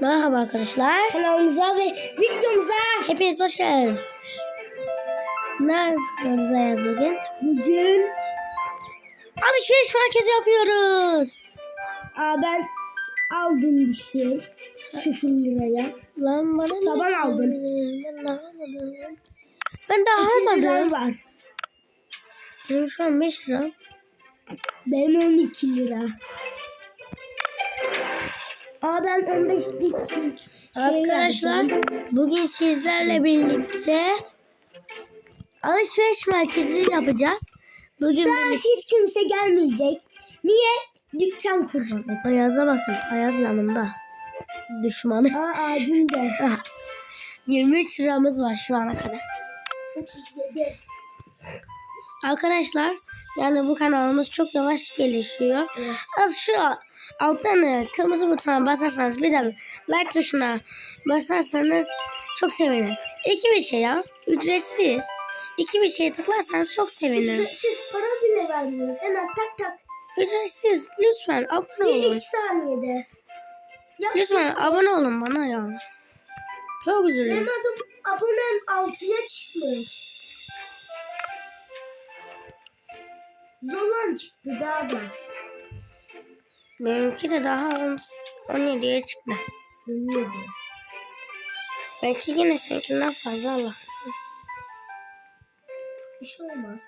Merhaba arkadaşlar. Kanalımıza ve videomuza Hepiniz hoş geldiniz. Ne yapıyoruz Ayaz bugün? bugün Alışveriş merkezi yapıyoruz. aa, ben aldım bir şey. Sıfır liraya. Lan bana ne Taban aldım. Ben daha almadım. Ben daha 8 lira almadım. var. Benim şu an 5 lira. Benim 12 lira. Aa ben 15'lik şey Arkadaşlar bugün sizlerle birlikte alışveriş merkezi yapacağız. Bugün Daha biz... hiç kimse gelmeyecek. Niye? Dükkan kurmadık. Ayaz'a bakın. Ayaz yanımda. Düşmanı. Aa abim de. 23 liramız var şu ana kadar. 37. Arkadaşlar yani bu kanalımız çok yavaş gelişiyor. Evet. Az şu alttan e, kırmızı butona basarsanız bir de like tuşuna basarsanız çok sevinirim. İki bir şey ya. Ücretsiz. İki bir şeye tıklarsanız çok sevinirim. Ücretsiz para bile vermiyor. Hemen tak tak. Ücretsiz. Lütfen abone Bir olun. iki saniyede. Ya, Lütfen abone olun bana ya. Çok Benim üzülüyorum. adım abonem 6'ya çıkmış. Zolan çıktı daha da. Benimki de daha 10 17'ye çıktı. Ölüyordu. Belki yine seninkinden fazla Allah'tan. Bir şey olmaz.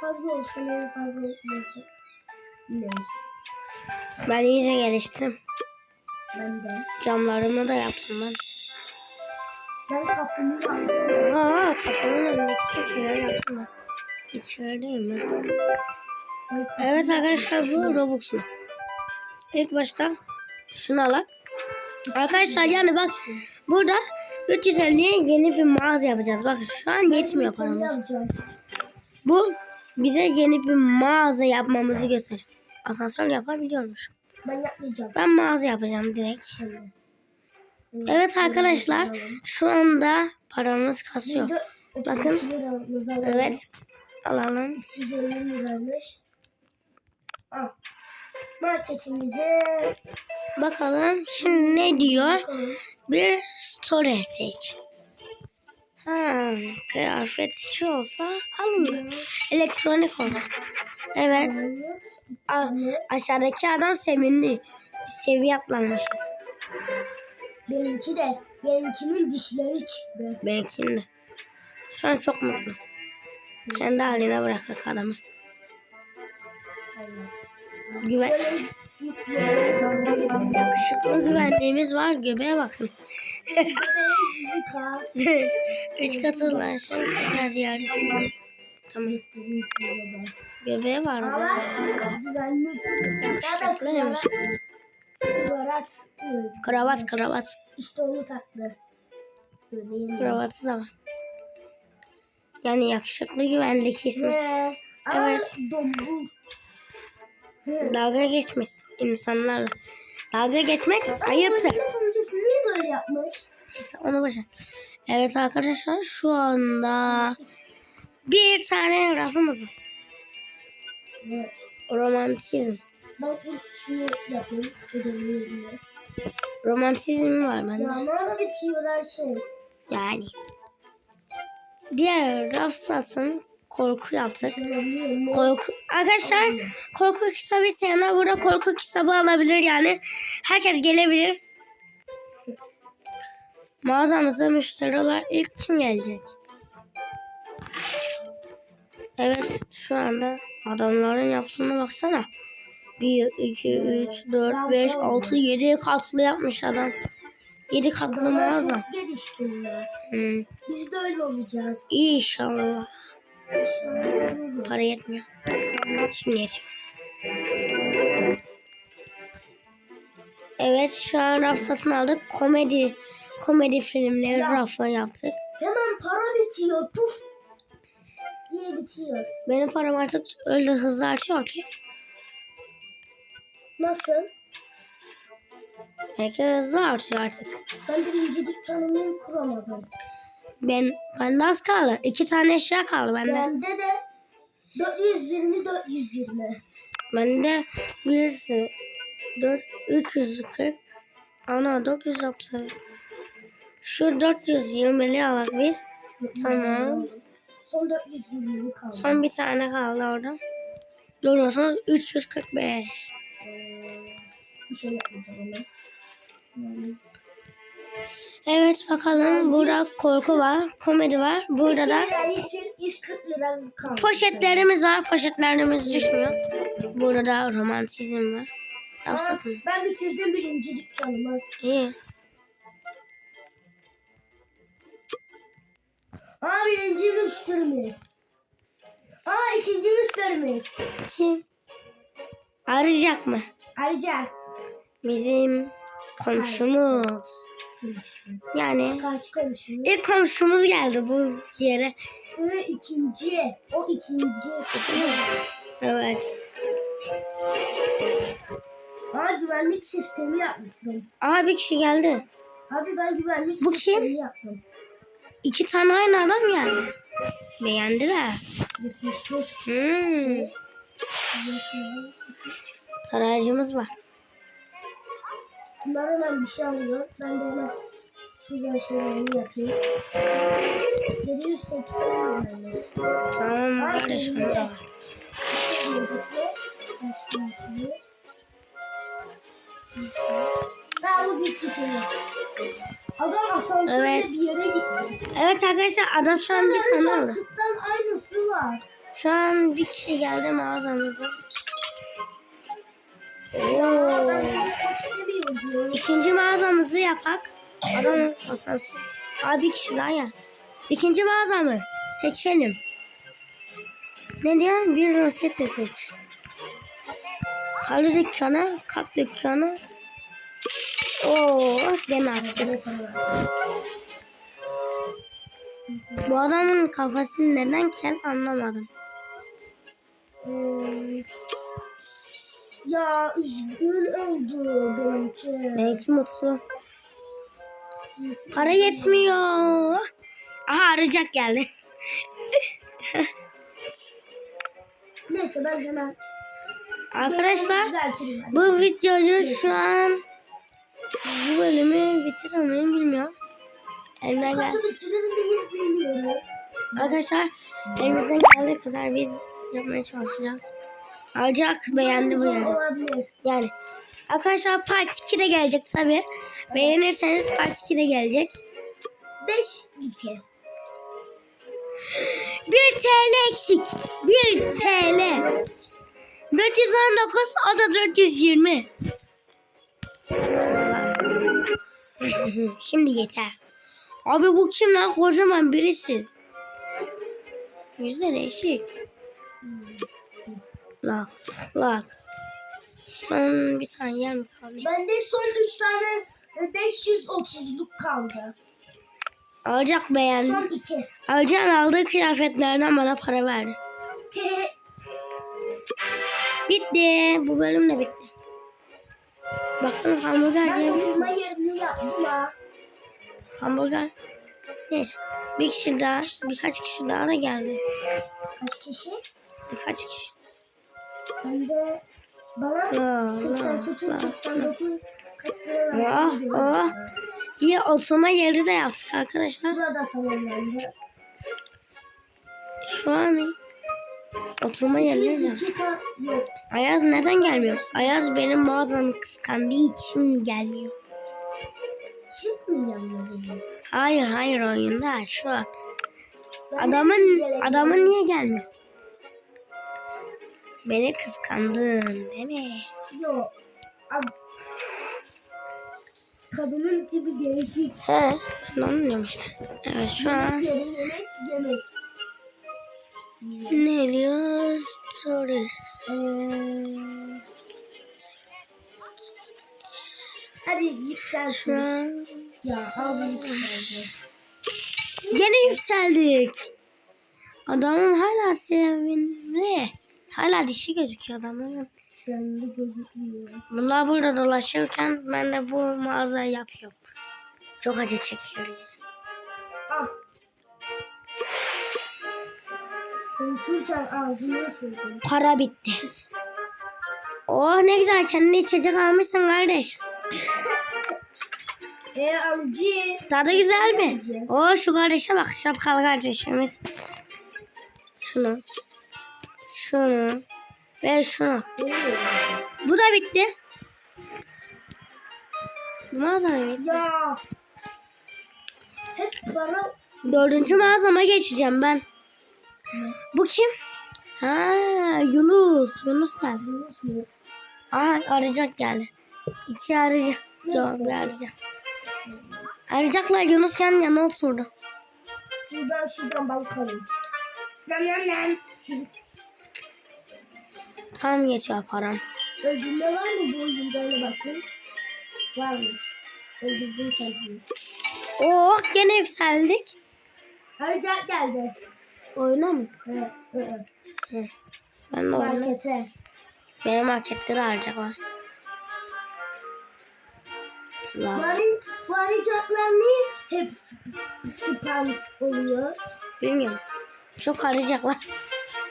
Fazla olsa ne fazla olmasın. Neyse. Ben iyice geliştim. Ben de. Camlarımı da yaptım ben. Ben kapımı yaptım. Aa kapının önündeki tüm şeyleri yaptım ben. İçerideyim ben. Evet arkadaşlar bu. Robux'un. İlk başta şunu alak. Arkadaşlar yani bak burada 350'ye yeni bir mağaza yapacağız. Bakın şu an yetmiyor paramız. Bu bize yeni bir mağaza yapmamızı gösterir. Asansör yapabiliyormuş. Ben yapmayacağım. Ben mağaza yapacağım direkt. Evet arkadaşlar şu anda paramız kasıyor. Bakın. Evet alalım. 350 liraymış. Al. Marketimize Bakalım şimdi ne diyor? bakalım. Bir story seç. Ha, kıyafetçi olsa alınır. Elektronik olsun. Evet. A- aşağıdaki adam sevindi. Biz seviye atlamışız. Benimki de. Benimkinin dişleri çıktı. Benimkinin de. Şu an çok mutlu. Kendi haline bıraktık adamı. Güven. Yakışıklı güvenliğimiz var. Göbeğe bakın. Üç katılar. Şimdi tekrar ziyaret edelim. Tamam. Göbeğe var mı? güvenlik. Yakışıklıymış. Kravat. Kravat kravat. İşte onu taktı. Söyleyeyim. Kravatı da var. Yani yakışıklı güvenlik ismi. Ve Evet. Aa, Dombul. Dalga geçmiş insanlarla. Dalga geçmek ayıptır. Oyun yapımcısı niye böyle yapmış? Neyse onu boşver. Evet arkadaşlar şu anda bir tane rafımız var. Evet. Romantizm. Şunu yapayım. Romantizm var bende. Nerede bitiyor her şey? Yani. Diğer raf satın korku yaptık. Korku. Arkadaşlar korku kitabı isteyenler burada korku kitabı alabilir yani. Herkes gelebilir. Mağazamızda müşteri olarak ilk kim gelecek? Evet şu anda adamların yaptığına baksana. 1, 2, 3, 4, 5, 6, 7 katlı yapmış adam. 7 katlı mağaza. çok gelişkinler. Hmm. Biz de öyle olacağız. İnşallah. Para yetmiyor. Şimdi yetiyor. Evet şu an raf satın aldık. Komedi komedi filmleri Ya. rafa yaptık. Hemen para bitiyor. Puf diye bitiyor. Benim param artık öyle hızlı artıyor ki. Nasıl? Belki hızlı artıyor artık. Ben birinci dükkanımı kuramadım. Ben bende az kaldı. İki tane eşya kaldı bende. Bende de 420 420. Bende birisi 4 340 Ana 400 yaptı. Şu 420'li alak biz. Tamam. Son 420 kaldı. Son bir tane kaldı orada. Görüyorsunuz 345. Ee, bir şey yapmayacağım ona. Şunu Evet bakalım burada korku var, komedi var. Burada da 2 lira 140 lira kaldı. poşetlerimiz var. Poşetlerimiz düşmüyor. Burada da romantizm var. Rafsatın. ben bitirdim birinci dükkanımı. İyi. Aa birinci müşterimiz. Aa ikinci müşterimiz. Kim? Arayacak mı? Ayrıca Bizim komşumuz. konuşuyoruz. Yani Karşı komşumuz. ilk komşumuz geldi bu yere. Ee, ikinci. O ikinci. Evet. Aa güvenlik sistemi yaptım. Aa bir kişi geldi. Abi ben güvenlik Bu sistemi kim? yaptım. İki tane aynı adam geldi. Beğendiler. 75 kişi. Hmm. Saraycımız var. Bunlar hemen bir şey alıyor. Ben de hemen şuradan şeylerini yapayım. 780 liraymış. Tamam senin de. da. Ben bu hiçbir şey yok. Adam asansörle Evet. bir yere gitti. Evet arkadaşlar adam şu an bir tane aldı. Aynısı var. Şu an bir kişi geldi mağazamıza. Oo. İkinci mağazamızı yapak. Adam asansör. Abi kişi daha gel. İkinci mağazamız. Seçelim. Ne diyor? Bir rosete seç. Halı dükkanı, kap dükkanı. Oo, gene attı. Bu adamın kafası neden kel anlamadım. Ee, ya üzgün oldu benimki. Belki mutlu. Para yetmiyor. Aha arayacak geldi. Neyse ben hemen Arkadaşlar bu videoyu şu an bu bölümü bitirir miyim bilmiyorum. Elimden gel. Arkadaşlar elimizden geldiği kadar biz yapmaya çalışacağız. Ancak beğendi bu yani. Yani arkadaşlar part 2 de gelecek tabi. Beğenirseniz part 2 de gelecek. 5 2. 1 TL eksik. 1 TL. 419 o da 420. Şimdi yeter. Abi bu kim lan? Kocaman birisi. Yüzde değişik. Lak, lak. Son bir tane yer mi kaldı? Bende son 3 tane 530'luk kaldı. Alacak beğendi. Son 2. Alacağın aldığı kıyafetlerden bana para verdi. Bitti. Bu bölüm de bitti. Bakalım hamburger yiyebilir miyiz? Hamburger. Neyse. Bir kişi daha, birkaç kişi daha da geldi. Kaç kişi? Birkaç kişi. Bende bana Aa, 88 aa, 89 kaç lira Ah, verdi? ah. İyi oturma yeri de yaptık arkadaşlar. Burada tamamlandı. Şu an iyi. Oturma yerleri de. 202 ka yok. Ayaz neden gelmiyor? Ayaz benim mağazamı kıskandığı için gelmiyor. Şimdi geliyor? Hayır hayır oyunda şu an. De Adamın adamın niye gelmiyor? Beni kıskandın değil mi? Yok. Kadının tipi değişik. He, ben onu diyorum işte. Evet şu an Yemek yemek ne diyor? Stories. Hadi Şu yükselsin. an Ya ağzı yükseldi. gene yükseldik. Adamım hala sevimli. Hala dişi gözüküyor adamın. Bende gözükmüyor. Bunlar burada dolaşırken ben de bu mağazayı yapıyorum. Çok acı çekiyoruz. Ah. Konuşurken ağzını ısırdım. Para bitti. Oh ne güzel kendine içecek almışsın kardeş. E alıcı. Tadı güzel mi? Alıcı. Oo şu kardeşe bak şapkalı kardeşimiz. Şunu. Şunu. Ve şunu. Bu da bitti. Bu mağaza da bitti. Ya. Hep bana Dördüncü mağazama geçeceğim ben. Bu kim? Ha Yunus. Yunus geldi. Yunus mu? Aha arayacak geldi. İki arayacak. Yok bir arayacak. Arayacaklar Yunus yan yana oturdu. Buradan şuradan balık alayım. Nam nam nam. Tam geçiyor param. Öldürme var mı bu öyle bakın. Varmış. Öldürdüm kendimi. Oh gene yükseldik. Arayacak geldi. Oyuna mı? He, he. Hı. Ben de. Markete. Benim marketleri harcayacaklar. La, Bari, bu arayacaklar niye hep sp- spam oluyor? bilmiyorum. Çok harcayacaklar.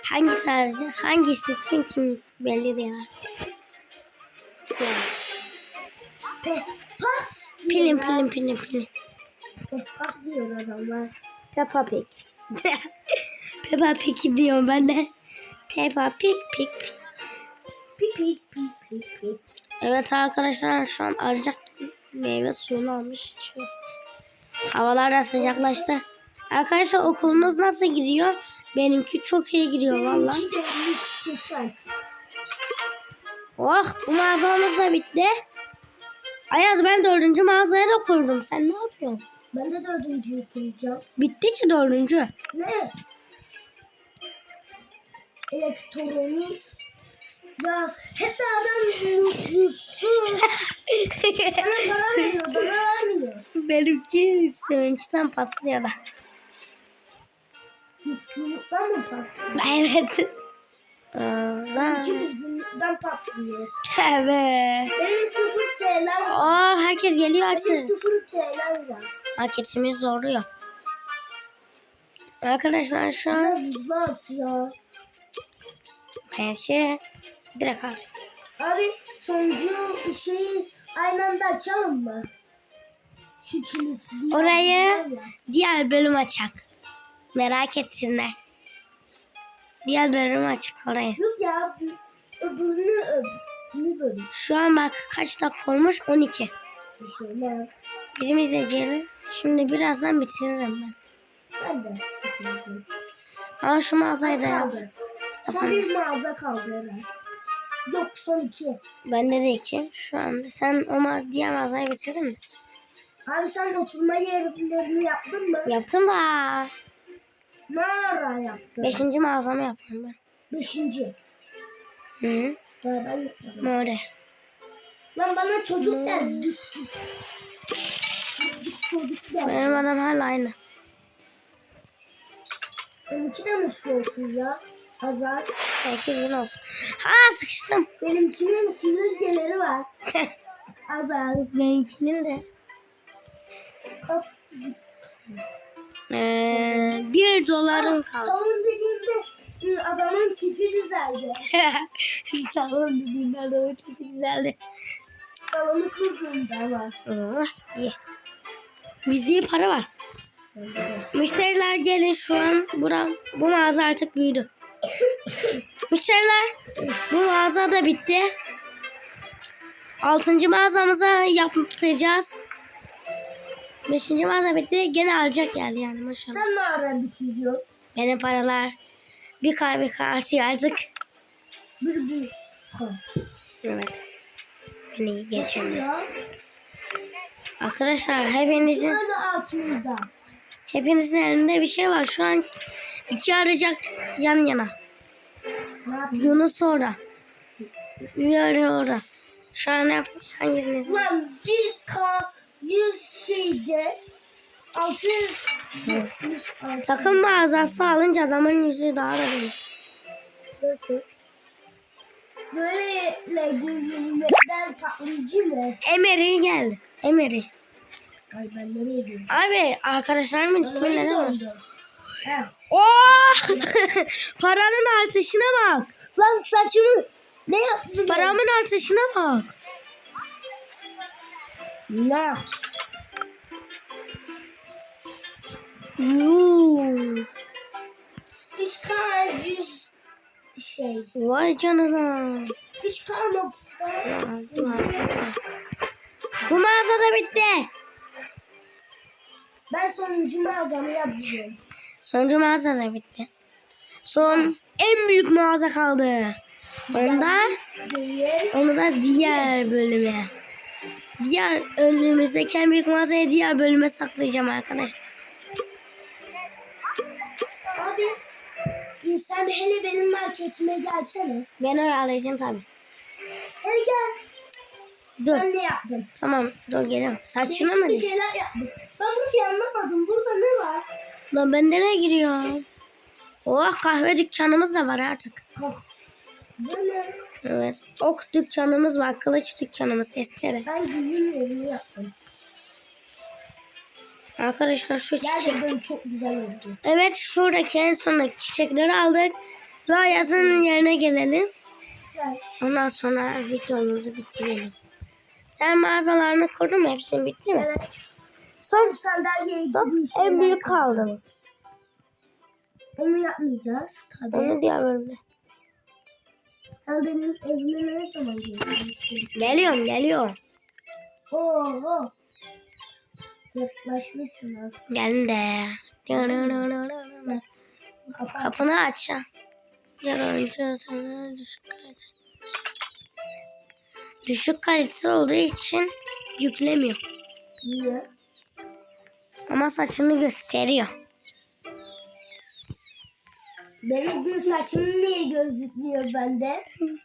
Hangisi harcayacak? Hangisi kim kim belli değil. Peppa. Pilin pilin pilin pilin. Peppa diyor adamlar. Peppa Pig. Peppa Pig diyorum ben de. Peppa Pig Pig. Pig. Pipik pip pip pip. Evet arkadaşlar şu an arayacak meyve suyunu almış içiyor. Havalar da sıcaklaştı. Arkadaşlar okulumuz nasıl gidiyor? Benimki çok iyi gidiyor valla. Oh bu mağazamız da bitti. Ayaz ben dördüncü mağazaya da kurdum. Sen ne yapıyorsun? Ben de dördüncüyü kuracağım. Bitti ki dördüncü. Ne? Elektronik. Ya hep de adam mutsuz. Bana para veriyor, bana vermiyor. Benimki sevinçten patlıyor da. Mutluluktan mı patlıyor? Evet. Aa, İki üzgünlükten patlıyor. evet. Benim sıfır TL'm var. Aa herkes geliyor Benim artık. sıfır TL'm var. Marketimiz zorluyor. Arkadaşlar şu an Biraz hızlı at ya. belki direkt harcayacağım. Abi sonuncu şeyi aynı anda açalım mı? Şu kilitli. Orayı-. Diğer bölüm açak. Merak etsinler. Diğer bölüm açık orayı. Yok ya. Öbürünü öbürünü bölüm. Şu an bak kaç dakika olmuş? 12. Bir şey olmaz. Bizim izleyicileri şimdi birazdan bitiririm ben. Ben de bitireceğim. Ama şu mağazayı da yap. Son bir mağaza kaldı herhalde. Yok son iki. Bende de iki. Şu anda sen o ma diğer mağazayı bitirdin mi? Abi sen oturma yerlerini yaptın mı? Yaptım da. Ne ara yaptın? Beşinci mağazamı yapıyorum ben. Beşinci. Hı -hı. Daha ben yapmadım. More. Lan bana çocuk düt Çocuk geldi. Benim adam hala aynı. Benimki de mutlu olsun ya. Azar. 8 gün olsun. Ha sıkıştım. Benimkinin sivilceleri var. Azar. Benimkinin de. Kap. Ee, bir dolarım kaldı. Salon dediğimde ıı, adamın tipi düzeldi. Salon dediğinde adamın tipi düzeldi. Salonu kurduğumda var. İyi. Bizde para var. Müşteriler gelin şu an. Buram, bu mağaza artık büyüdü. Müşteriler bu mağaza da bitti. Altıncı mağazamıza yapacağız. Beşinci mazhabette gene alacak geldi yani maşallah. Sen nereden bitiriyorsun? Benim paralar bir kahve karşı artık. Bir bir. Evet. Beni geçiniz. Arkadaşlar hepinizin Hepinizin elinde bir şey var. Şu an iki arayacak yan yana. Yunus sonra. Bir arıyor orada. Şu an hangisiniz? Ulan bir kahve 100 şeyde 676. Takım mağazası alınca adamın yüzü daha da değişti. Nasıl? Böyle düğünlerden tatlıcı mı? Emery geldi. Emery. Ay ben nereye gidiyorum? Abi arkadaşlarımın ismi ne lan? Oo! Oh! Paranın artışına bak. Lan saçımı ne yaptın? Paramın artışına bak. Ne? Yuuu. 3K 100 şey. Vay canına. 3K nokta. Bu mağazada bitti. Ben sonuncu mağazamı yapacağım. Sonuncu mağaza da bitti. Son en büyük mağaza kaldı. Onda, Değil. onu da diğer bölüme. Diğer önümüzdeki en büyük mağazayı diğer bölüme saklayacağım arkadaşlar. Abi sen hele benim marketime gelsene. Ben öyle alacağım tabii. Hele gel. Dur. Ben ne yaptım? Tamam dur geliyorum. Saçını mı? bir şeyler yaptım. Ben bunu anlamadım. Burada ne var? Lan bende ne giriyor? Oh kahve dükkanımız da var artık. Oh. Böyle Evet. Ok dükkanımız var. Kılıç dükkanımız. Testere. ben yerini yaptım. Arkadaşlar şu çiçek. Gerçekten çok güzel oldu. Evet şuradaki en sondaki çiçekleri aldık. Ve yazın yerine gelelim. Gel. Ondan sonra videomuzu bitirelim. Sen mağazalarını kurdun mu? Hepsinin bitti mi? Evet. Son, Sandalye son en büyük kaldı mı? Onu yapmayacağız tabii. Onu diğer bölümde. Sen benim evime ne zaman geleceksin? Geliyorum geliyorum. Oo. Yaklaşmışsın aslında. Geldim de. Kapını. Yer önce sana düşük kalite. Düşük kalite olduğu için yüklemiyor. Niye? Ama saçını gösteriyor. Benim gün saçım niye gözükmüyor bende?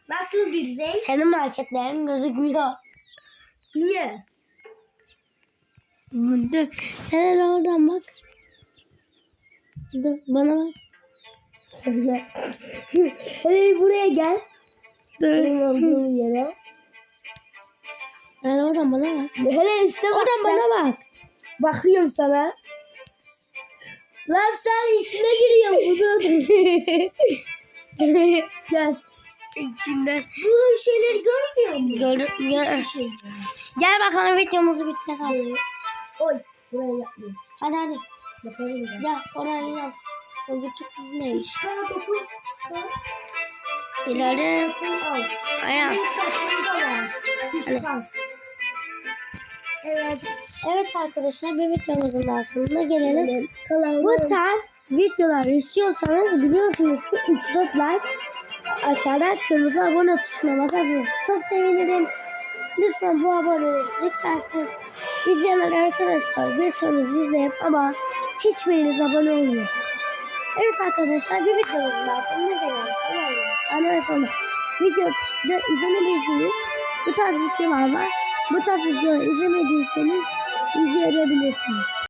Nasıl bir renk? Senin marketlerin gözükmüyor. Niye? Dur. Sen de oradan bak. Dur bana bak. Sen Hele buraya gel. Dur. Benim olduğum yere. Ben oradan bana bak. Hele üstte bak Oradan sen. bana bak. Bakıyorum sana. Lan sen içine giriyorsun bunun. gel. İçinden. Bu şeyleri görmüyor musun? Gördüm. Gel, şey. gel bakalım videomuzu hadi. Oy. Buraya yapmayayım. Hadi hadi. Yaparım ben. Gel orayı yap. O küçük kız neymiş? İleride ayaz. Bir Evet. Evet arkadaşlar bir videomuzun daha sonuna gelelim. Kanalıma Bu tarz videolar istiyorsanız biliyorsunuz ki 3-4 like aşağıda kırmızı abone tuşuna basarsanız çok sevinirim. Lütfen bu aboneniz yükselsin. İzleyenler arkadaşlar birçoğunuz izleyip ama hiçbiriniz abone olmuyor. Evet arkadaşlar bir videomuzun daha sonuna gelelim. Kanalımızı sahne ve sonra videoda izlemediyseniz bu tarz videolar var. Bu tarz videoları izlemediyseniz izleyebilirsiniz.